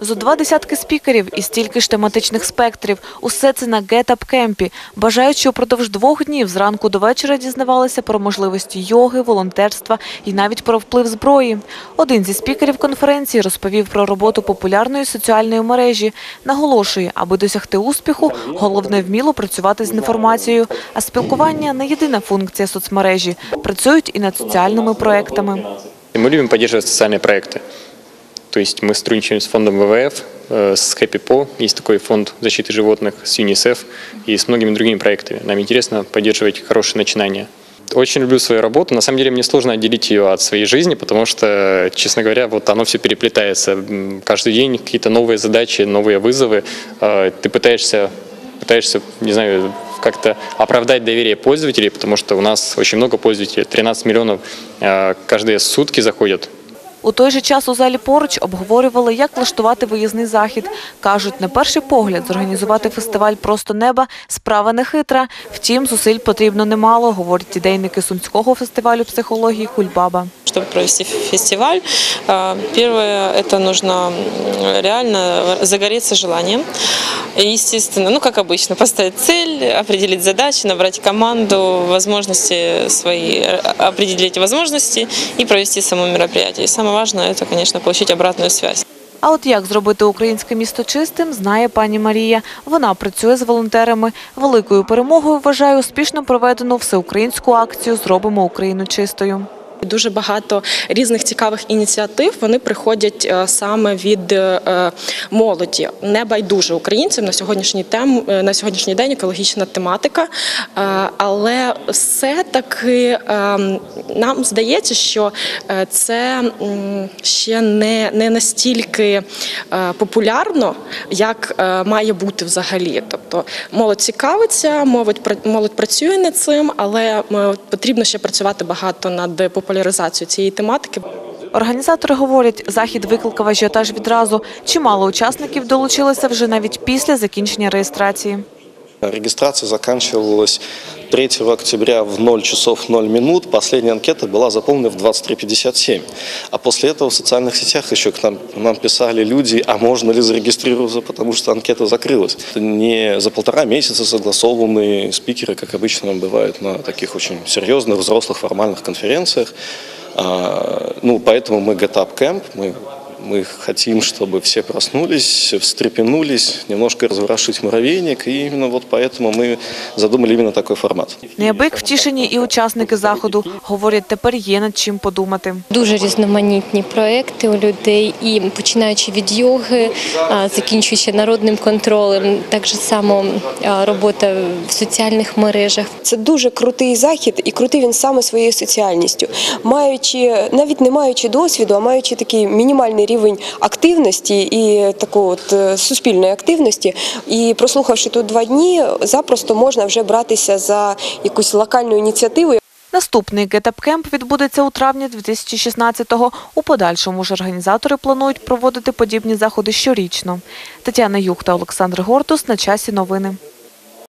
Зо два десятки спікерів і стільки ж тематичних спектрів. Усе це на гетап-кемпі. Бажаючи упродовж двох днів зранку до вечора дізнавалися про можливості йоги, волонтерства і навіть про вплив зброї. Один зі спікерів конференції розповів про роботу популярної соціальної мережі. Наголошує, аби досягти успіху, головне вміло працювати з інформацією. А спілкування не єдина функція соцмережі. Працюють і над соціальними проектами. И Мы любим поддерживать социальные проекты. То есть мы сотрудничаем с фондом ВВФ, э, с Happy Po, есть такой фонд защиты животных, с ЮНИСЕФ и с многими другими проектами. Нам интересно поддерживать хорошие начинания. Очень люблю свою работу. На самом деле мне сложно отделить ее от своей жизни, потому что, честно говоря, вот оно все переплетается. Каждый день какие-то новые задачи, новые вызовы. Э, Ты пытаешься, пытаешься, не знаю, как-то оправдать доверие пользователей, потому что у нас очень много пользователей, 13 миллионов э, каждые сутки заходят У той же час у залі поруч обговорювали, як влаштувати виїзний захід. Кажуть, на перший погляд зорганізувати фестиваль «Просто неба» – справа не хитра. Втім, зусиль потрібно немало, говорять ідейники Сумського фестивалю психології «Кульбаба». Чтобы провести фестиваль, э, первое, это нужно м, реально загореться желанием. И, Естественно, ну, как обычно, поставить цель, определить задачи, набрать команду, возможности свои, э, определить возможности и провести само мероприятие. И самое важное, это, конечно, получить обратную связь. А от як зробити українське місто чистим, знає пані Марія. Вона працює з волонтерами. Великою перемогою вважає успішно проведену всеукраїнську акцію «Зробимо Україну чистою». Дуже багато різних цікавих ініціатив вони приходять е, саме від е, молоді. Не байдуже українцям на сьогоднішній тем е, на сьогоднішній день екологічна тематика. Е, Але все-таки е, нам здається, що е, це ще не, не настільки е, популярно, як е, має бути взагалі. Тобто молодь цікавиться, молодь пра- працює над цим, але е, потрібно ще працювати багато над популяризацією цієї тематики. Організатори говорять, захід викликав ажіотаж відразу. Чимало учасників долучилося вже навіть після закінчення реєстрації. Регистрация заканчивалась 3 октября в 0 часов 0 минут. Последняя анкета была заполнена в 23.57. А после этого в социальных сетях еще к нам, нам писали люди, а можно ли зарегистрироваться, потому что анкета закрылась. Это не за полтора месяца согласованные спикеры, как обычно бывает на таких очень серьезных, взрослых, формальных конференциях. А, ну, поэтому мы GetUp Camp, мы мы хотим, чтобы все проснулись, встрепенулись, немножко разворошить муравейник, и именно вот поэтому мы задумали именно такой формат. Неабияк втішені і учасники заходу. Говорять, тепер є над чим подумати. Дуже різноманітні проекти у людей, і починаючи від йоги, а, закінчуючи народним контролем, так же само а, робота в соціальних мережах. Це дуже крутий захід, і крутий він саме своєю соціальністю. Маючи навіть не маючи досвіду, а маючи такий мінімальний рівень активності і такої от е, суспільної активності, і прослухавши тут два дні, запросто можна вже братися за якусь локальну ініціативу. Наступний гетап-кемп відбудеться у травні 2016-го. У подальшому ж організатори планують проводити подібні заходи щорічно. Тетяна Юх та Олександр Гортус на часі новини.